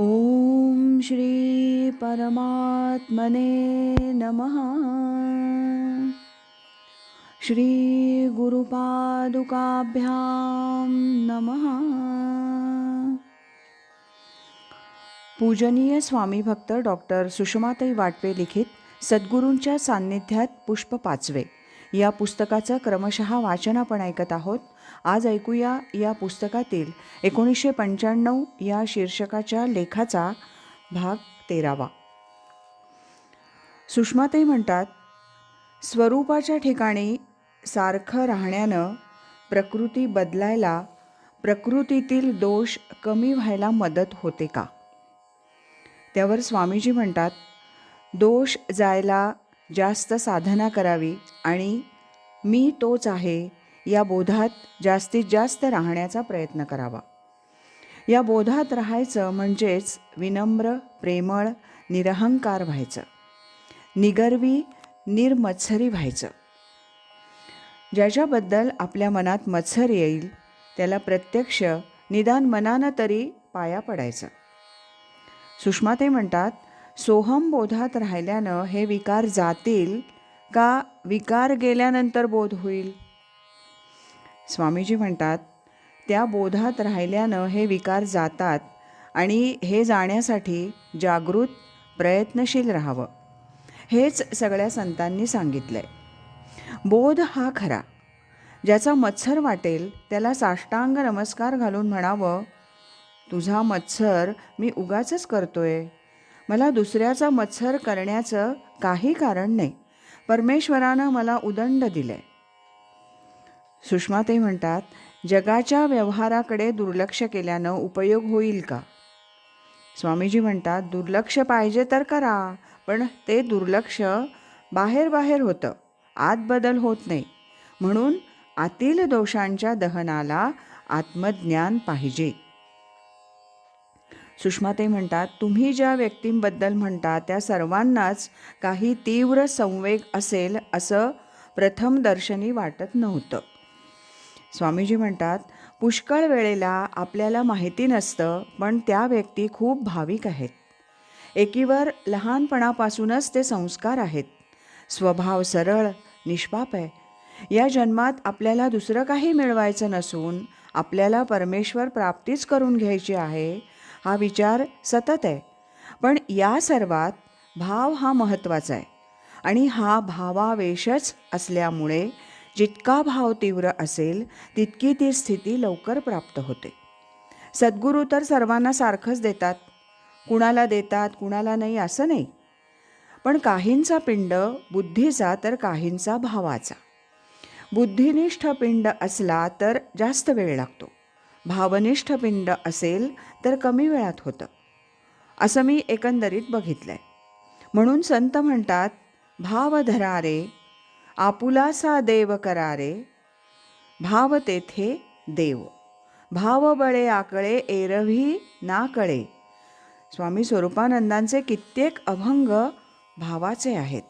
ॐ श्री परमात्मने नमः। श्री गुरुपादुकाभ्यां नमः। पूजनीय स्वामी भक्त डॉक्टर सुषमाताई वाटवे लिखित सद्गुरूंच्या सान्निध्यात पुष्प पाचवे. या पुस्तकाचं क्रमशः वाचन आपण ऐकत आहोत. आज ऐकूया या पुस्तकातील एकोणीसशे पंच्याण्णव या शीर्षकाच्या लेखाचा भाग तेरावा. सुषमाताई म्हणतात स्वरूपाच्या ठिकाणी सारखं राहण्यानं प्रकृती बदलायला प्रकृतीतील दोष कमी व्हायला मदत होते का? त्यावर स्वामीजी म्हणतात दोष जायला जास्त साधना करावी आणि मी तोच आहे या बोधात जास्तीत जास्त राहण्याचा प्रयत्न करावा. या बोधात राहायचं म्हणजेच विनम्र प्रेमळ निरहंकार व्हायचं. निगर्वी निर्मत्सरी व्हायचं. ज्याच्याबद्दल आपल्या मनात मत्सर येईल त्याला प्रत्यक्ष निदान मनानं तरी पाया पडायचं. सुषमा ते म्हणतात सोहम बोधात राहिल्यानं हे विकार जातील का? विकार गेल्यानंतर बोध होईल? स्वामीजी म्हणतात त्या बोधात राहिल्यानं हे विकार जातात आणि हे जाण्यासाठी जागृत प्रयत्नशील राहावं. हेच सगळ्या संतांनी सांगितलं आहे बोध हा खरा. ज्याचा मत्सर वाटेल त्याला साष्टांग नमस्कार घालून म्हणावं तुझा मत्सर मी उगाचच करतोय. मला दुसऱ्याचा मत्सर करण्याचं काही कारण नाही. परमेश्वरानं मला उदंड दिलं आहे सुषमाताई म्हणतात जगाच्या व्यवहाराकडे दुर्लक्ष केल्यानं उपयोग होईल का? स्वामीजी म्हणतात दुर्लक्ष पाहिजे तर करा पण ते दुर्लक्ष बाहेर बाहेर होतं आत बदल होत नाही. म्हणून आतील दोषांच्या दहनाला आत्मज्ञान पाहिजे. सुषमाताई म्हणतात तुम्ही ज्या व्यक्तींबद्दल म्हणता त्या सर्वांनाच काही तीव्र संवेग असेल असं प्रथमदर्शनी वाटत नव्हतं. स्वामीजी म्हणतात पुष्कळ वेळेला आपल्याला माहिती नसतं पण त्या व्यक्ती खूप भाविक आहेत. एकीवर लहानपणापासूनच ते संस्कार आहेत. स्वभाव सरळ निष्पाप आहे. या जन्मात आपल्याला दुसरं काही मिळवायचं नसून आपल्याला परमेश्वर प्राप्तीच करून घ्यायची आहे हा विचार सतत आहे. पण या सर्वात भाव हा महत्त्वाचा आहे. आणि हा भावावेशच असल्यामुळे जितका भाव तीव्र असेल तितकी ती स्थिती लवकर प्राप्त होते. सद्गुरू तर सर्वांना सारखंच देतात. कुणाला देतात कुणाला नाही असं नाही. पण काहींचा पिंड बुद्धीचा तर काहींचा भावाचा. बुद्धिनिष्ठ पिंड असला तर जास्त वेळ लागतो. भावनिष्ठ पिंड असेल तर कमी वेळात होतं. असं मी एकंदरीत बघितलं आहे म्हणून संत म्हणतात भाव धरारे आपुलासा देव करारे भाव तेथे देव. भाव बळे आकळे एरवी नाकळे स्वामी स्वरूपानंदांचे कित्येक अभंग भावाचे आहेत.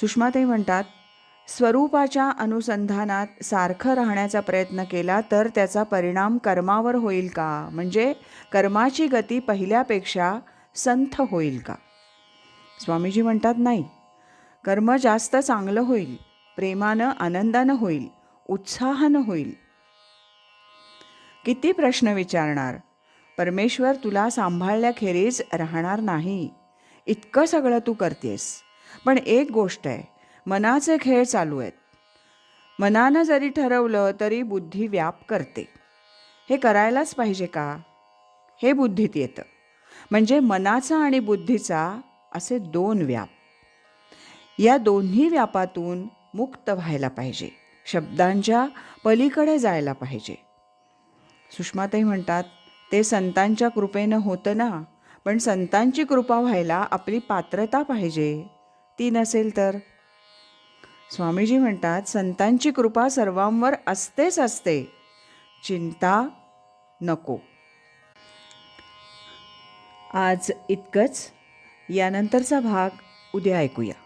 सुषमाताई म्हणतात स्वरूपाच्या अनुसंधानात सारखं राहण्याचा प्रयत्न केला तर त्याचा परिणाम कर्मावर होईल का? म्हणजे कर्माची गती पहिल्यापेक्षा संथ होईल का? स्वामीजी म्हणतात नाही. कर्म जास्त चांगलं होईल प्रेमानं आनंदानं होईल उत्साहानं होईल. किती प्रश्न विचारणार? परमेश्वर तुला सांभाळल्याखेरीज राहणार नाही. इतकं सगळं तू करतेस. पण एक गोष्ट आहे मनाचे खेळ चालू आहेत. मनानं जरी ठरवलं तरी बुद्धी व्याप करते. हे करायलाच पाहिजे का? हे बुद्धीत येतं. म्हणजे मनाचा आणि बुद्धीचा असे दोन व्याप. या दोन्ही व्यापातून मुक्त व्हायला पाहिजे. शब्दांच्या पलीकडे जायला पाहिजे. सुषमाताई म्हणतात ते संतांच्या कृपेनं होतं ना पण संतांची कृपा व्हायला आपली पात्रता पाहिजे. ती नसेल तर. स्वामीजी म्हणतात संतांची कृपा सर्वांवर असतेच असते. चिंता नको. आज इतकंच. यानंतरचा भाग उद्या ऐकूया.